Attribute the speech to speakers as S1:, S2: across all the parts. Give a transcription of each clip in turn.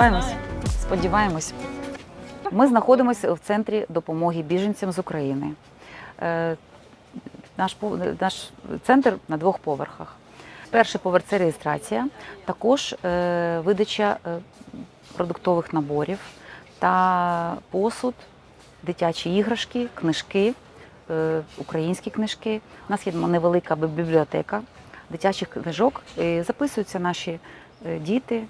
S1: сподіваємось. Сподіваємось. Ми знаходимося в центрі допомоги біженцям з України. Е, Наш, наш центр на двох поверхах. Перший поверх це реєстрація, також е, видача е, продуктових наборів та посуд, дитячі іграшки, книжки, українські книжки. У нас є невелика бібліотека дитячих книжок. Записуються наші діти,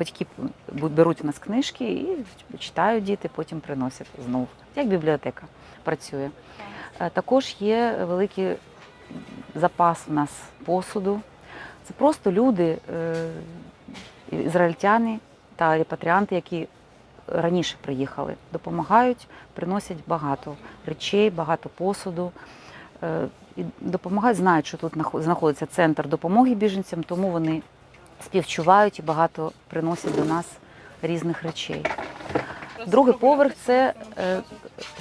S1: батьки беруть у нас книжки і читають діти, потім приносять знову. Як бібліотека працює. Е, Також є великий запас у нас посуду. Це просто люди, е, ізраїльтяни та репатріанти, які раніше приїхали, допомагають, приносять багато речей, багато посуду. Е, І допомагають, знають, що тут нахо- знаходиться центр допомоги біженцям, тому вони співчувають і багато приносять до нас різних речей. Другий поверх це е,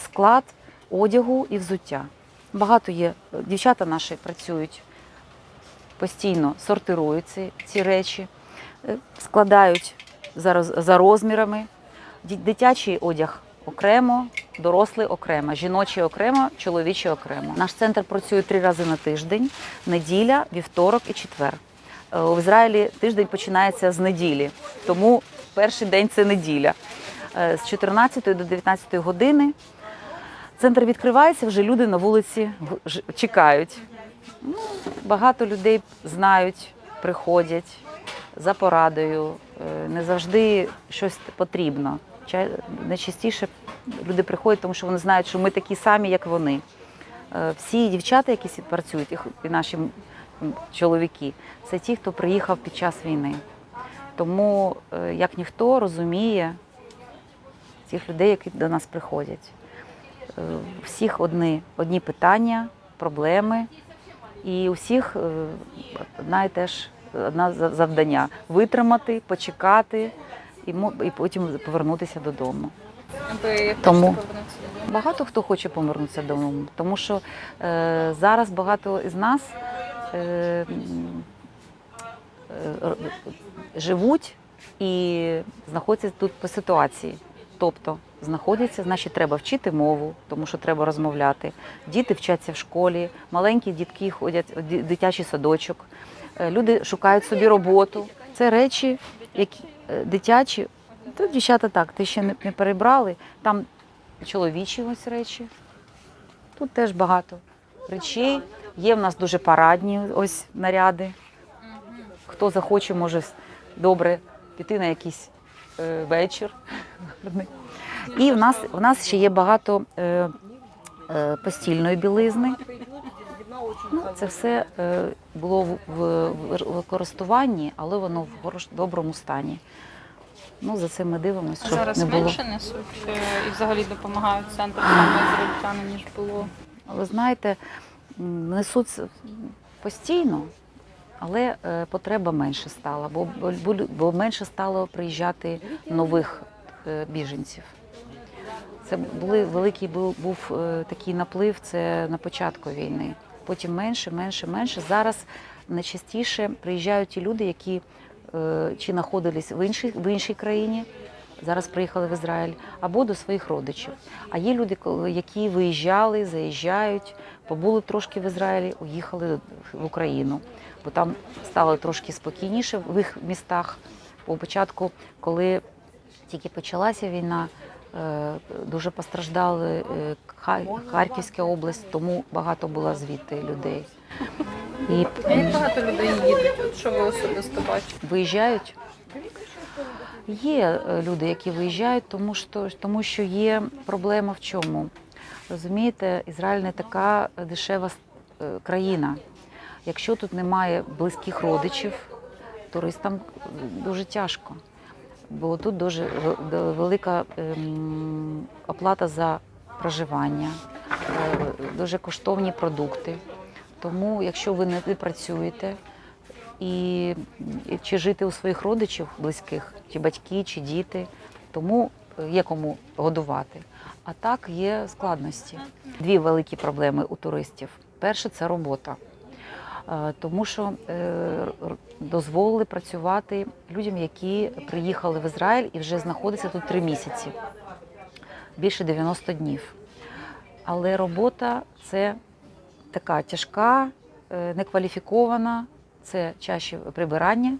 S1: склад одягу і взуття. Багато є. Дівчата наші працюють постійно, сортирують ці, ці речі, е, складають за, за розмірами. Дитячий одяг окремо, дорослий окремо, жіночий окремо, чоловічий окремо. Наш центр працює три рази на тиждень: неділя, вівторок і четвер. Е, В Ізраїлі тиждень починається з неділі, тому перший день це неділя. Е, З 14 до 19 години центр відкривається, вже люди на вулиці чекають. Ну, багато людей знають, приходять за порадою. Е, Не завжди щось потрібно. Найчастіше люди приходять, тому що вони знають, що ми такі самі, як вони. Е, Всі дівчата, які працюють, і наші чоловіки, це ті, хто приїхав під час війни. Тому, е, як ніхто, розуміє тих людей, які до нас приходять. Е, всіх одні, одні питання, проблеми, і у всіх е, одна і теж одна за- завдання витримати, почекати і, і потім повернутися додому.
S2: Хочете
S1: Тому- Багато хто хоче повернутися додому, тому що е, зараз багато із нас живуть і знаходяться тут по ситуації. Тобто знаходяться, значить, треба вчити мову, тому що треба розмовляти. Діти вчаться в школі, маленькі дітки ходять в дитячий садочок. Е, Люди шукають собі роботу. Це речі, які е, дитячі. Тут дівчата так, ти ще не перебрали. Там чоловічі ось речі. Тут теж багато речей. Є в нас дуже парадні ось наряди. Хто захоче, може добре піти на якийсь е, вечір. І в нас, в нас ще є багато е, е, постільної білизни. Ну, це все е, було в, в, в користуванні, але воно в хорош, доброму стані. Ну, за це ми дивимося,
S2: А зараз
S1: не було.
S2: менше несуть і взагалі допомагають центр саме ніж було.
S1: Ви знаєте, несуть постійно, але е, потреба менше стала, бо, бо, менше стало приїжджати нових е, біженців. Це були великий був, був е, такий наплив. Це на початку війни. Потім менше, менше, менше. Зараз найчастіше приїжджають ті люди, які чи знаходились в іншій, в іншій країні, зараз приїхали в Ізраїль, або до своїх родичів. А є люди, які виїжджали, заїжджають, побули трошки в Ізраїлі, уїхали в Україну, бо там стало трошки спокійніше в їх містах. По початку, коли тільки почалася війна, е, дуже постраждали е, Харківська область, тому багато було звідти людей. І
S2: як багато людей їдуть? От що ви особисто бачите?
S1: виїжджають. Є е, люди, які виїжджають, тому що, тому що є проблема в чому. Розумієте, Ізраїль не така дешева е, країна. Якщо тут немає близьких родичів, туристам дуже тяжко. Бо тут дуже велика ем, оплата за проживання, е, дуже коштовні продукти. Тому, якщо ви не працюєте, і, чи жити у своїх родичів близьких, чи батьки, чи діти, тому е, є кому годувати. А так є складності. Дві великі проблеми у туристів. Перше це робота. Е, Тому що е, дозволили працювати людям, які приїхали в Ізраїль і вже знаходяться тут три місяці, більше 90 днів. Але робота це така тяжка, некваліфікована, це чаще прибирання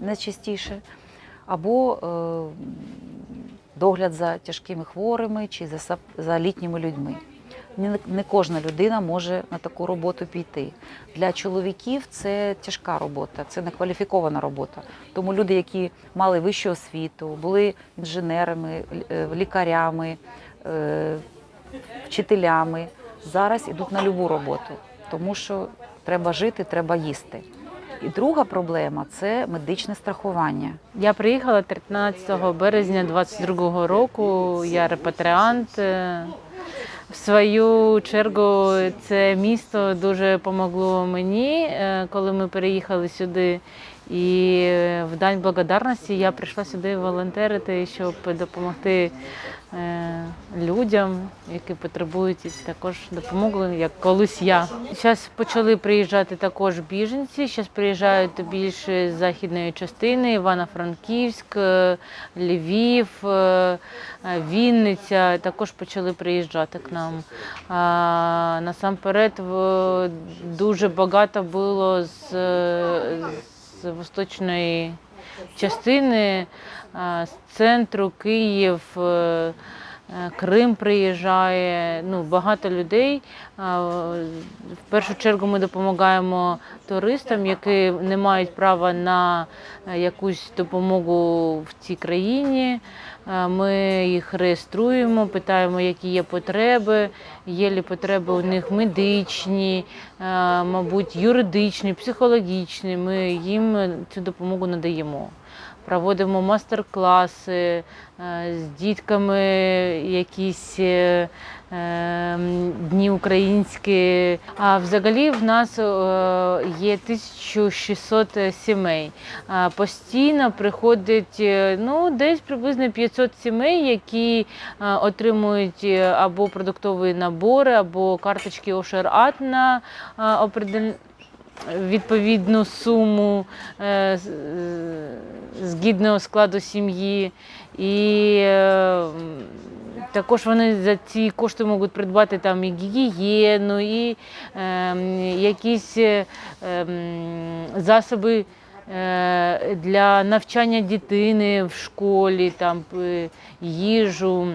S1: найчастіше, або е, догляд за тяжкими хворими чи за, літніми людьми. Не, кожна людина може на таку роботу піти. Для чоловіків це тяжка робота, це некваліфікована робота. Тому люди, які мали вищу освіту, були інженерами, е, лікарями, е, вчителями, зараз ідуть на любу роботу, тому що треба жити, треба їсти. І друга проблема це медичне страхування.
S3: Я приїхала 13 березня 22 року. Я репатріант. Е, В свою чергу це місто дуже допомогло мені, е, коли ми переїхали сюди. І е, в День благодарності я прийшла сюди волонтерити, щоб допомогти е, людям, які потребують також допомоги, як колись я. Зараз почали приїжджати також біженці. Зараз приїжджають більше з західної частини, Івано-Франківськ, е, Львів, Вінниця. Також почали приїжджати к нам. Насамперед дуже багато було з, восточної частини, з центру Київ. Е, Е, Крим приїжджає, ну багато людей. В першу чергу ми допомагаємо туристам, які не мають права на е, якусь допомогу в цій країні. Е, Ми їх реєструємо, питаємо, які є потреби. Є ли потреби у них медичні, е, мабуть, юридичні, психологічні. Ми їм цю допомогу надаємо проводимо мастер-класи е, з дітками, якісь е, е, дні українські. А взагалі в нас є 1600 сімей. Постійно приходить ну, десь приблизно 500 сімей, які отримують або продуктові набори, або карточки Ошер-Ат на е, определен- відповідну суму е, е, згідного складу сім'ї. І е, також вони за ці кошти можуть придбати там і гігієну, і е, якісь е, засоби. Для навчання дитини в школі, там їжу.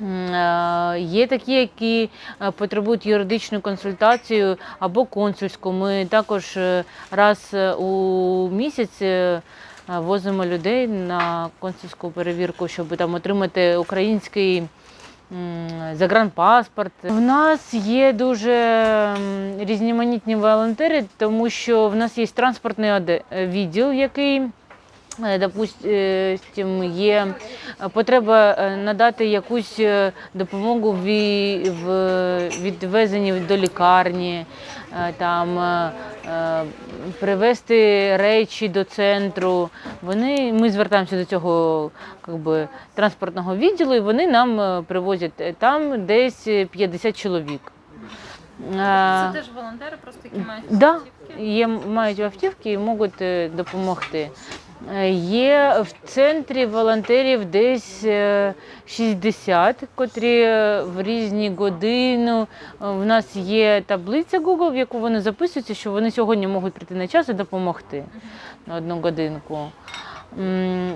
S3: Е, Є такі, які е, потребують юридичну консультацію або консульську. Ми також е, раз у місяць возимо людей на консульську перевірку, щоб там отримати український загранпаспорт. В нас є дуже різноманітні волонтери, тому що в нас є транспортний відділ, який Допустим, є потреба е, надати якусь е, допомогу в відвезенні до лікарні, е, там е, е, привезти речі до центру. Вони ми звертаємося до цього би, транспортного відділу, і вони нам е, привозять Е, там десь 50 чоловік. Е,
S2: Це теж волонтери, просто які мають
S3: Да,
S2: автівки?
S3: є, мають автівки і можуть е, допомогти. Е, Є в центрі волонтерів десь е, 60, котрі е, в різні години. Е, В нас є таблиця Google, в яку вони записуються, що вони сьогодні можуть прийти на час і допомогти на одну годинку.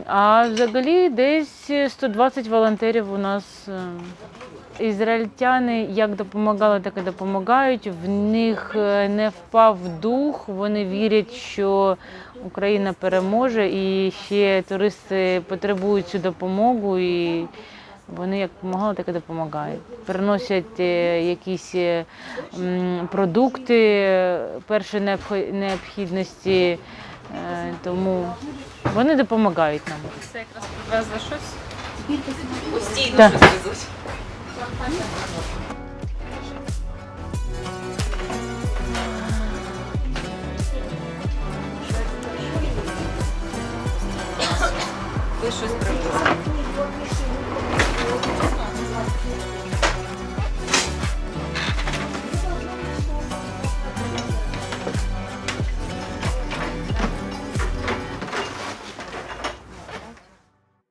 S3: А взагалі десь 120 волонтерів у нас. Ізраїльтяни як допомагали, так і допомагають. В них е, не впав дух. Вони вірять, що Україна переможе, і ще туристи потребують цю допомогу. І вони як допомагали, так і допомагають. Приносять е, якісь е, продукти першої необхідності, тому вони допомагають нам.
S2: Це якраз привезли щось.
S3: Так.
S1: Ви щось